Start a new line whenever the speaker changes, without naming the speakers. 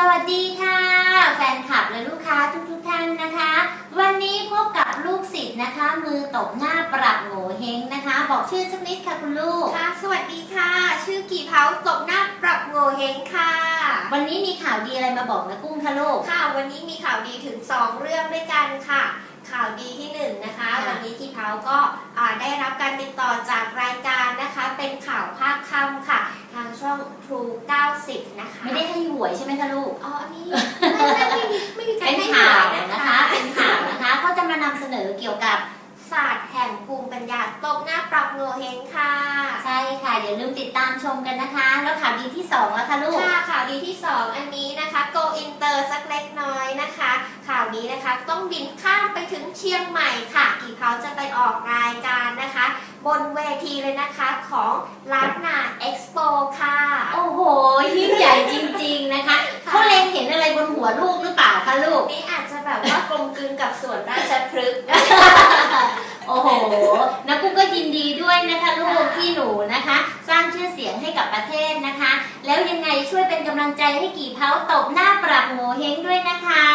สวัสดีค่ะ แฟนคลับและลูกค้าทุกๆท่านนะคะ วันนี้พบกับลูกศิษย์นะคะ มือตบหน้าปรับโงเฮงนะคะ บอกชื่อสักนิดค่ะคุณลูก
ค่ะ สวัสดีค่ะ ชื่อกี่เผาตบหน้าปรับโงเฮงค่ะ
วันนี้มีข่าวดีอะไรมาบอกนะกุ้งคะลูก
ค่ะ วันนี้มีข่าวดีถึง 2 เรื่องด้วยกันค่ะ ข่าวดีที่1นะคะ
ค่ะ
วันนี้กี่เผาก็อ่าได้รับการติดต่อจากรายการนะคะ เป็นข่าวภาคค่ำค่ะ ทาง ช่อง True 90 นะคะ
ไม่ได้ให้หวยใช่ไหมคะลูก
อ๋อ อันนี้ไม่ไม่ไม่มีไม่มีการ
เป็น
ให้
ข่าว
หวย
นะคะ เป็นข่าวนะคะเขาจะมานำเสนอเกี่ยวกับ
ศาสตร์แห่งภูมิปัญญาตบหน้าปรับโงเฮงค่ะ
ใช่ค่ะอย่าลืมติดตามชมกันนะคะ แล้วข่าวดีที่สองแล้วค่ะลูก
ค่ะข่าวดีที่ 2 อันนี้นะคะ go inter สักเล็กน้อยนะคะ ข่าวนี้นะคะต้องบินข้ามไปถึงเชียงใหม่ค่ะ กี่เขาจะไปออกรายการนะคะ บนเวทีเลยนะคะของล้านนาเอ็กซ์โปค่ะ
โอ้โห ยิ่งใหญ่ จริง ๆนะคะเขาเล็งเห็นอะไรบนหัวลูกหรือเปล่าคะลูก
นี่อาจจะแบบว่ากลมกลืนกับส่วนราชพฤกษ์
โอ้โหนะกุ้งก็ยินดีด้วยนะคะลูก
ค่ะ
ที่หนูนะคะ สร้างชื่อเสียงให้กับประเทศนะคะ แล้วยังไงช่วยเป็นกำลังใจให้กี่เผาตบหน้าปรับโงเฮงด้วยนะคะ